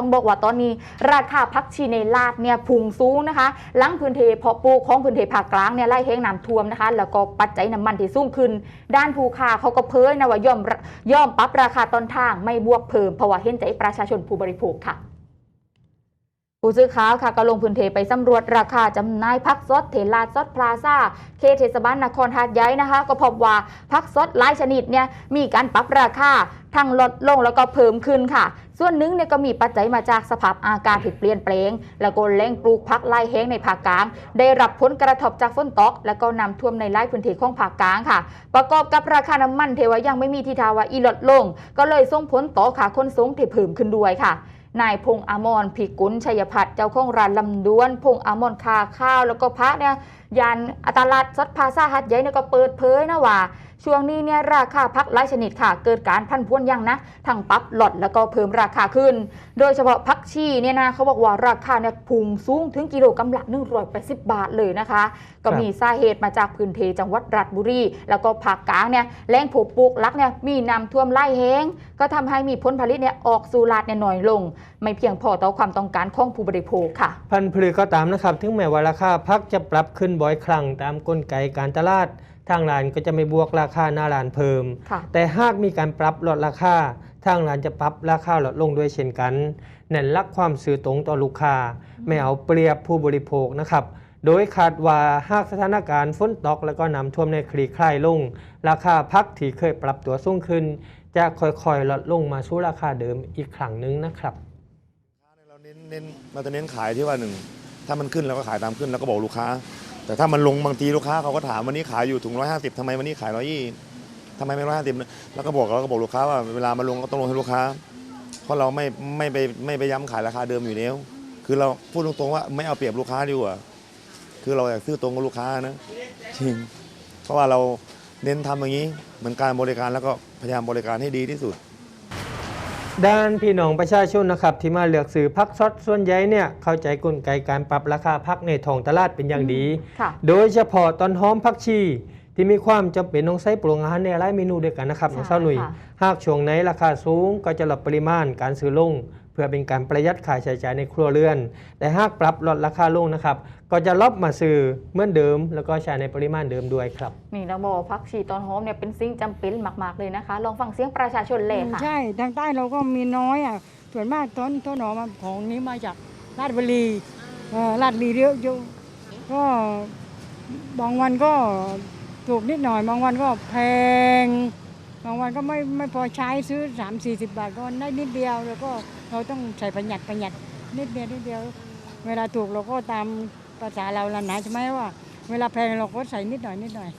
ต้องบอกว่าตอนนี้ ราคาพักชีในลาดเนี่ยพุ่งสูงนะคะหลังพื้นเทเพาะปลูกของพื้นเทภาคกลางเนี่ยไล่แห้งน้ำท่วมนะคะ แล้วก็ปัจจัยน้ำมันที่สูงขึ้น ด้านผู้ค้าเขาก็เพ้ยนะว่ายอมย่อมปรับราคาต้นทางไม่บวกเพิ่มเพราะว่าเห็นใจประชาชนผู้บริโภคค่ะ ผู้ซื้อข่าวค่ะก็ลงพื้นที่ไปสำรวจราคาจำหน่ายพักสดเทลาดสดพลาซาเขตเทศบาลนครหาดใหญ่นะคะ ก็พบว่าพักสดหลายชนิดเนี่ยมีการปรับราคาทั้งลดลงแล้วก็เพิ่มขึ้นค่ะ ส่วนหนึ่งเนี่ยก็มีปัจจัยมาจากสภาพอากาศที่เปลี่ยนแปลง แล้วก็แหล่งปลูกพักไล่แห้งในภาคกลาง ได้รับผลกระทบจากฝนตก แล้วก็น้ำท่วมในหลายพื้นที่ของภาคกลางค่ะ ประกอบกับราคาน้ำมันเทวายังไม่มีทีทาว่าอีลดลง ก็เลยส่งผลต่อขาคนสูงที่เพิ่มขึ้นด้วยค่ะ นายพงษ์อมรพิกุลชัยพัฒน์เจ้าของร้านลำดวน พงษ์อมรคาข้าว แล้วก็พระเนี่ยยานอัตลัดซัดพาซาฮัดใหญ่เนี่ยก็เปิดเผยนะว่า ช่วงนี้เนี่ยราคาพักหลายชนิดค่ะ เกิดการพันพวนยังนะทั้งปรับหลอดแล้วก็เพิ่มราคาขึ้น โดยเฉพาะพักชีเนี่ยนะเขาบอกว่าราคาเนี่ยพุ่งสูงถึงกิโลกรัมละ180 บาทเลยนะคะ ก็มีสาเหตุมาจากพื้นที่จังหวัดราชบุรี แล้วก็ภาคกลางเนี่ยแหล่งผูกปลูกลักเนี่ยมีน้ำท่วมไล่แห้งก็ทำให้มีผลผลิตเนี่ยออกสู่ลาดเนี่ยน้อยลง ไม่เพียงพอต่อความต้องการของผู้บริโภคค่ะ พันธุ์ผลิตก็ตามนะครับ ถึงแม้ว่าราคาพักจะปรับขึ้นบ่อยครั้งตามกลไกการตลาด ทางร้านก็จะไม่บวกราคาหน้าร้านเพิ่มค่ะแต่หากมีการปรับลดราคาทางร้านจะปรับราคาลดลงด้วยเช่นกันเน้นลักความสื่อตรงต่อลูกค้าไม่เอาเปรียบผู้บริโภคนะครับโดยคาดว่าหากสถานการณ์ฝนตกและก็น้ำท่วมในคลี่คลายลง ราคาพักที่เคยปรับตัวสูงขึ้น จะค่อยๆลดลงมาสู่ราคาเดิมอีกครั้งหนึงนะครับเราเน้นเน้นเราจะเน้นขายที่ว่าหนึ่งถ้ามันขึ้นเราก็ขายตามขึ้นแล้วก็บอกลูกค้า แต่ถ้ามันลงบางทีลูกค้าเขาก็ถามวันนี้ขายอยู่ถุงร้อยห้าสิบทำไมวันนี้ขายร้อยยี่ทำไมไม่ร้อยห้าสิบแล้วก็บอกเราก็บอกลูกค้าว่าเวลามาลงก็ต้องลงให้ลูกค้า เพราะเราไม่ไม่ไปไม่ไปย้ำขายราคาเดิมอยู่แล้ว คือเราพูดตรงๆว่าไม่เอาเปรียบลูกค้าดีกว่าคือเราอยากซื้อตรงกับลูกค้านะจริงเพราะว่าเราเน้นทำอย่างนี้เหมือนการบริการแล้วก็พยายามบริการให้ดีที่สุด ด้านพี่น้องประชาชนนะครับที่มาเลือกซื้อพักสดส่วนใหญ่เนี่ยเข้าใจกลไกการปรับราคาพักในท้องตลาดเป็นอย่างดีค่ะโดยเฉพาะตอนหอมผักชี ที่มีความจำเป็นต้องใช้ปรุงอาหารในหลายเมนูด้วยกันนะครับน้องใช่สาวหนุ่ยค่ะหากช่วงไหนราคาสูงก็จะลดปริมาณการซื้อลง เพื่อเป็นการประหยัดค่าใช้จ่ายในครัวเรือน แต่หากปรับลดราคาลงนะครับ ก็จะลบมาซื้อเหมือนเดิม แล้วก็ใช้ในปริมาณเดิมด้วยครับ นี่เราบอกว่าพักชีตอนหอมเนี่ยเป็นสิ่งจำเป็นมาก ๆ เลยนะคะ ลองฟังเสียงประชาชนเลยค่ะใช่ ทางใต้เราก็มีน้อยอะ ส่วนมากต้นต้นหอมของนี้มาจากราชบุรีเอ่อราชบุรีเยอะเยอะก็บางวันก็ถูกนิดหน่อย บางวันก็แพง บางวันก็ไม่ไม่พอใช้ซื้อ 3 4 0 บาทก็ได้นิดเดียว แล้วก็เราต้องใส่ประหยัดประหยัดนิดเดียวนิดเดียว เวลาถูกเราก็ตามภาษาเราละนะใช่ไหมว่า เวลาแพงเราก็ใส่นิดหน่อยนิดหน่อย